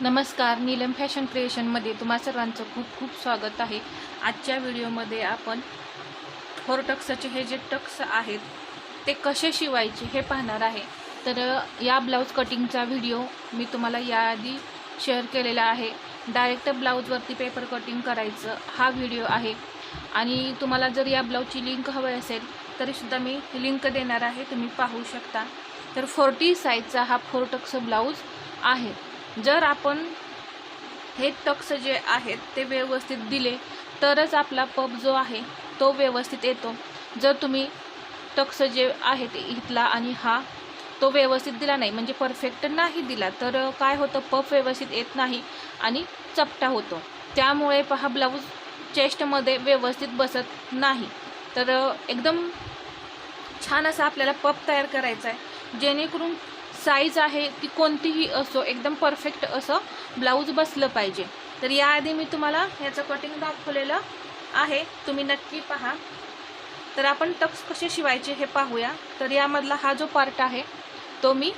नमस्कार नीलम फॅशन क्रिएशनमध्ये तुम्हा सर्वांचं खूप खूप स्वागत आहे. आजच्या व्हिडिओमध्ये आपण फोर टक्सचे हे जे टक्स आहेत ते कसे शिवायचे हे पाहणार आहे. तर या ब्लाऊज कटिंगचा व्हिडिओ मी तुम्हाला याआधी शेअर केलेला आहे. डायरेक्ट ब्लाऊजवरती पेपर कटिंग करायचं हा व्हिडिओ आहे. आणि तुम्हाला जर या ब्लाऊजची लिंक हवी असेल तरीसुद्धा मी लिंक देणार आहे तुम्ही पाहू शकता. तर फोर्टी साईजचा हा फोर टक्स ब्लाऊज आहे. जर आपण हे टक्स जे आहेत ते व्यवस्थित दिले तरच आपला पब जो आहे तो व्यवस्थित येतो. जर तुम्ही टक्स जे आहेत इथला आणि हा तो व्यवस्थित दिला नाही म्हणजे परफेक्ट नाही दिला तर काय होतं? पफ व्यवस्थित येत नाही आणि चपटा होतो. त्यामुळे पहा ब्लाऊज चेस्टमध्ये व्यवस्थित बसत नाही. तर एकदम छान असा आपल्याला पप तयार करायचा आहे. जेणेकरून साईज आहे ती कोणतीही असो एकदम परफेक्ट असं ब्लाऊज बसलं पाहिजे. तर याआधी मी तुम्हाला ह्याचं कटिंग दाखवलेलं आहे तुम्ही नक्की पहा. तर आपण टक्स कसे शिवायचे हे पाहूया. तर यामधला हा जो पार्ट आहे तो मी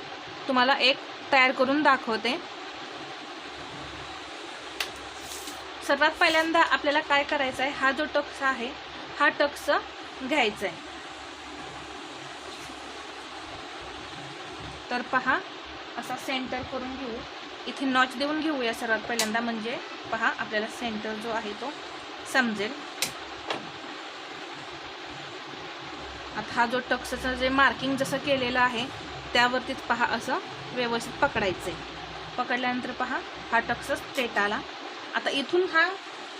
तुम्हाला एक तयार करून दाखवते. सर्वात पहिल्यांदा आपल्याला काय करायचं आहे हा जो टक्स आहे हा टक्स घ्यायचा आहे तर पहा असा सेंटर करून घेऊ. इथे नॉच देऊन घेऊया सर्वात पहिल्यांदा म्हणजे. पहा आपल्याला सेंटर जो आहे तो समजेल. आता हा जो टक्सचं जे मार्किंग जसं केलेलं आहे त्यावरतीच पहा असं व्यवस्थित पकडायचं आहे पकडल्यानंतर पहा हा टक्स स्ट्रेट आला. आता इथून हा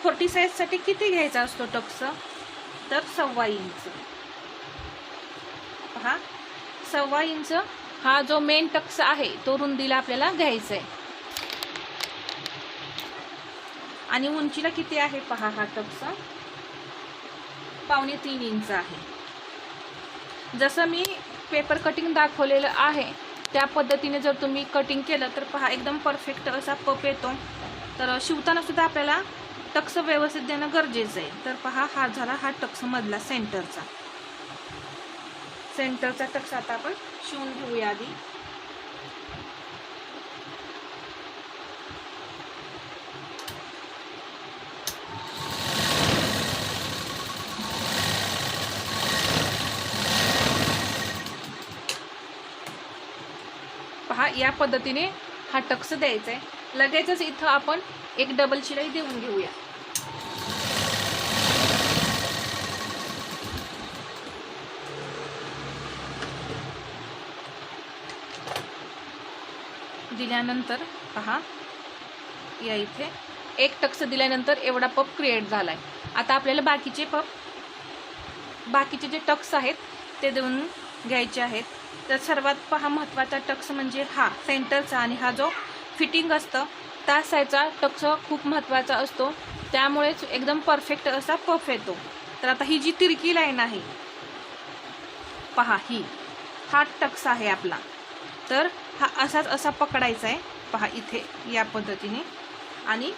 फोर्टी साईजसाठी किती घ्यायचा असतो टक्स? तर सव्वा इंच. पहा सव्वा इंच हा जो मेन टक्स आहे तो रुंदीला आपल्याला घ्यायचा आहे आणि उंचीला किती आहे पहा हा टक्स? पावणे तीन इंच आहे. जसं मी पेपर कटिंग दाखवलेलं आहे त्या पद्धतीने जर तुम्ही कटिंग केलं तर पहा एकदम परफेक्ट असा पप येतो. तर शिवताना सुद्धा आपल्याला टक्स व्यवस्थित देणं गरजेचं आहे. तर पहा हा झाला हा टक्स मधला सेंटरचा सेंटरचा टक्स आता आपण शिवून घेऊया आधी. पहा या पद्धतीने हा टक्स द्यायचा आहे लगेचच इथं आपण एक डबल शिलाई देऊन घेऊया. दिल्यानंतर पहा या इथे. एक टक्स दिल्यानंतर एवढा पप क्रिएट झाला आहे आता आपल्याला बाकीचे पप बाकीचे जे टक्स आहेत ते देऊन घ्यायचे आहेत. तर सर्वात पहा महत्त्वाचा टक्स म्हणजे हा सेंटरचा आणि हा जो फिटिंग असतं त्या टक्स खूप महत्त्वाचा असतो. त्यामुळेच एकदम परफेक्ट असा पफ येतो. तर आता ही जी तिरकी लाईन आहे पहा ही हा टक्स आहे आपला. तर हा असाच असा पकडायचा आहे. पहा इथे या पद्धतीने. आणि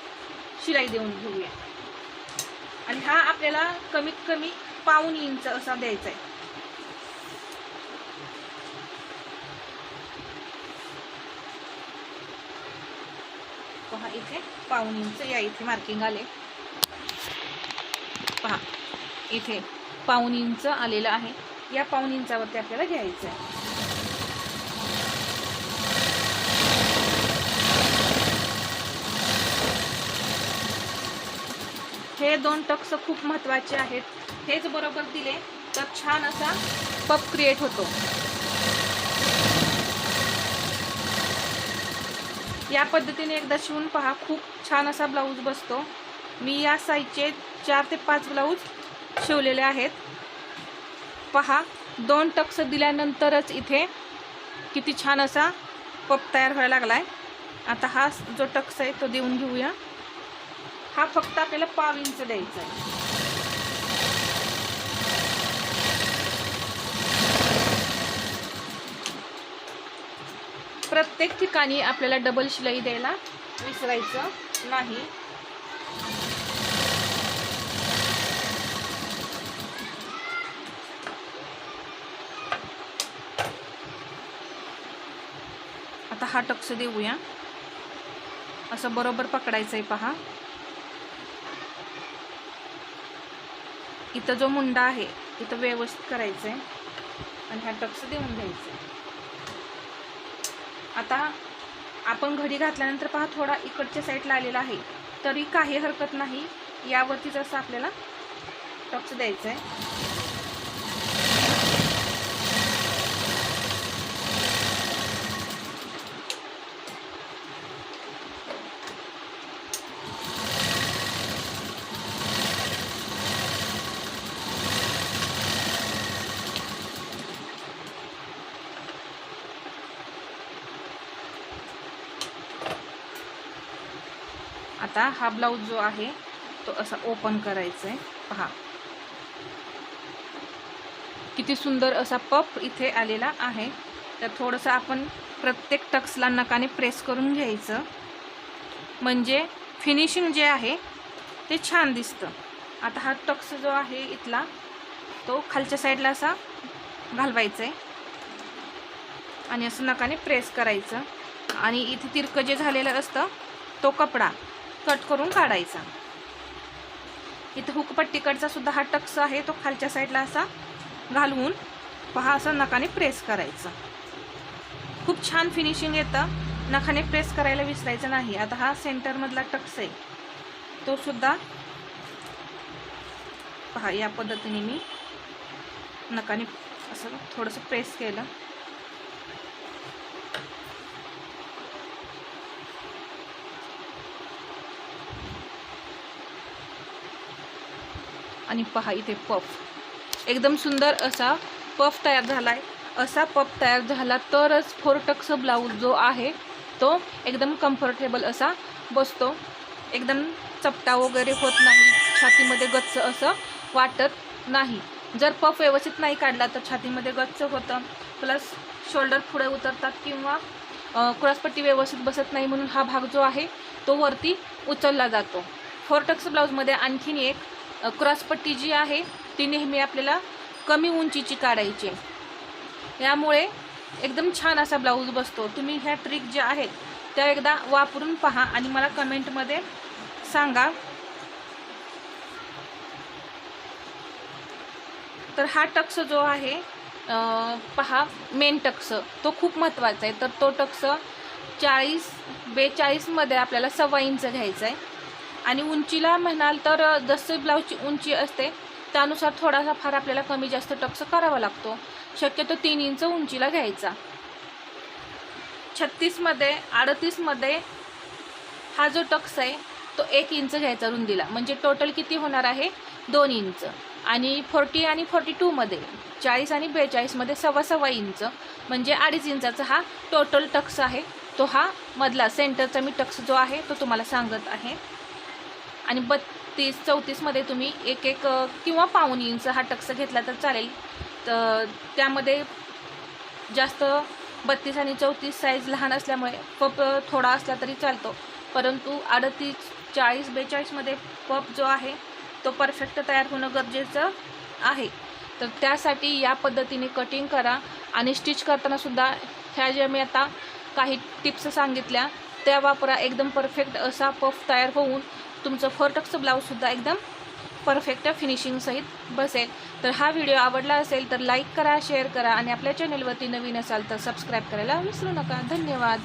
शिलाई देऊन घेऊया. आणि हा आपल्याला कमीत कमी पाऊन इंच असा द्यायचा आहे. पहा इथे पाऊन इंच या इथे मार्किंग आले. पहा इथे पाऊन इंच आलेलं आहे. या पाऊन इंचावरती आपल्याला घ्यायचं आहे. हे दोन टक्स खूप महत्त्वाचे आहेत. हेच बरोबर दिले तर छान असा पप क्रिएट होतो. या पद्धतीने एकदा शिवून पहा खूप छान असा ब्लाऊज बसतो. मी या साईजचे चार ते पाच ब्लाऊज शिवलेले आहेत. पहा दोन टक्स दिल्यानंतरच इथे किती छान असा पप तयार व्हायला लागला आहे आता हा जो टक्स आहे तो देऊन घेऊया. हा फक्त आपल्याला पाव इंच द्यायचा आहे. प्रत्येक ठिकाणी आपल्याला डबल शिलाई द्यायला विसरायचं नाही. आता हा टक्स देऊया. असं बरोबर पकडायचं आहे पहा. इथं जो मुंडा आहे इथं व्यवस्थित करायचं आहे आणि ह्या टक्स देऊन द्यायचं आता आपण घडी घातल्यानंतर पहा थोडा इकडच्या साईडला आलेला आहे तरी काही हरकत नाही. यावरतीच असं आपल्याला टक्स द्यायचं आहे आता हा ब्लाऊज जो आहे तो असा ओपन करायचा आहे पहा. किती सुंदर असा पफ इथे आलेला आहे. तर थोडंसं आपण प्रत्येक टक्सला नकाने प्रेस करून घ्यायचं. म्हणजे फिनिशिंग जे आहे ते छान दिसतं. आता हा टक्स जो आहे इथला तो खालच्या साईडला असा घालवायचा आहे आणि असं नकाने प्रेस करायचं. आणि इथे तिरकं जे झालेलं असतं तो कपडा. कट करून काढायचा. इथं हुकपट्टीकडचा सुद्धा हा टक्स आहे तो खालच्या साईडला असा घालवून पहा असं नकाने प्रेस करायचं. खूप छान फिनिशिंग येतं. नखाने प्रेस करायला विसरायचं नाही. आता हा सेंटरमधला टक्स आहे. तो सुद्धा पहा या पद्धतीने मी नकाने असं थोडंसं प्रेस केलं. आणि पहा इथे पफ. एकदम सुंदर असा पफ तयार झाला आहे असा पफ तयार झाला तरच फोर टक्स ब्लाऊज जो आहे तो एकदम कम्फर्टेबल असा बसतो. एकदम चपटा वगैरे होत नाही छातीमध्ये गच्च असं वाटत नाही. जर पफ व्यवस्थित नाही काढला तर छातीमध्ये गच्च होतं. प्लस शोल्डर पुढे उतरतात किंवा क्रॉसपट्टी व्यवस्थित बसत नाही म्हणून हा भाग जो आहे तो वरती उचलला जातो. फोर टक्स ब्लाऊजमध्ये आणखीन एक क्रॉसपट्टी जी आहे ती नेहमी आपल्याला कमी उंचीची काढायची यामुळे एकदम छान असा ब्लाऊज बसतो. तुम्ही ह्या ट्रिक ज्या आहेत त्या एकदा वापरून पहा आणि मला कमेंटमध्ये सांगा. तर हा टक्स जो आहे पहा मेन टक्स. तो खूप महत्त्वाचा आहे. तर तो टक्स चाळीस बेचाळीसमध्ये आपल्याला सव्वा इंच घ्यायचा आहे. आणि उंचीला म्हणाल तर जसं ब्लाऊजची उंची असते त्यानुसार थोडासा फार आपल्याला कमी जास्त टक्स करावा लागतो. शक्यतो तीन इंच उंचीला घ्यायचा. छत्तीसमध्ये अडतीसमध्ये हा जो टक्स आहे तो एक इंच घ्यायचा रुंदीला. म्हणजे टोटल किती होणार आहे? दोन इंच. आणि फोर्टी आणि फोर्टी टूमध्ये चाळीस आणि बेचाळीसमध्ये सव्वा सव्वा इंच. म्हणजे अडीच इंचाचा हा टोटल टक्स आहे. तो हा मधला सेंटरचा मी टक्स जो आहे तो तुम्हाला सांगत आहे. आणि बत्तीस चौतीसमध्ये तुम्ही एक एक किंवा पाऊन इंच हा टक्स घेतला तर चालेल. तर त्यामध्ये जास्त बत्तीस आणि चौतीस साईज लहान असल्यामुळे पप थोडा असला तरी चालतो. परंतु अडतीस चाळीस बेचाळीसमध्ये पप जो आहे तो परफेक्ट तयार होणं गरजेचं आहे. तर त्यासाठी या पद्धतीने कटिंग करा आणि स्टिच करतानासुद्धा ह्या ज्या मी आता काही टिप्स सांगितल्या त्या वापरा. एकदम परफेक्ट असा पफ तयार होऊन तुमचं फोरटक्स ब्लाऊजसुद्धा एकदम परफेक्ट फिनिशिंगसहित बसेल तर हा व्हिडिओ आवडला असेल तर लाईक करा शेअर करा आणि आपल्या चॅनलवरती नवीन असाल तर सबस्क्राईब करायला विसरू नका. धन्यवाद.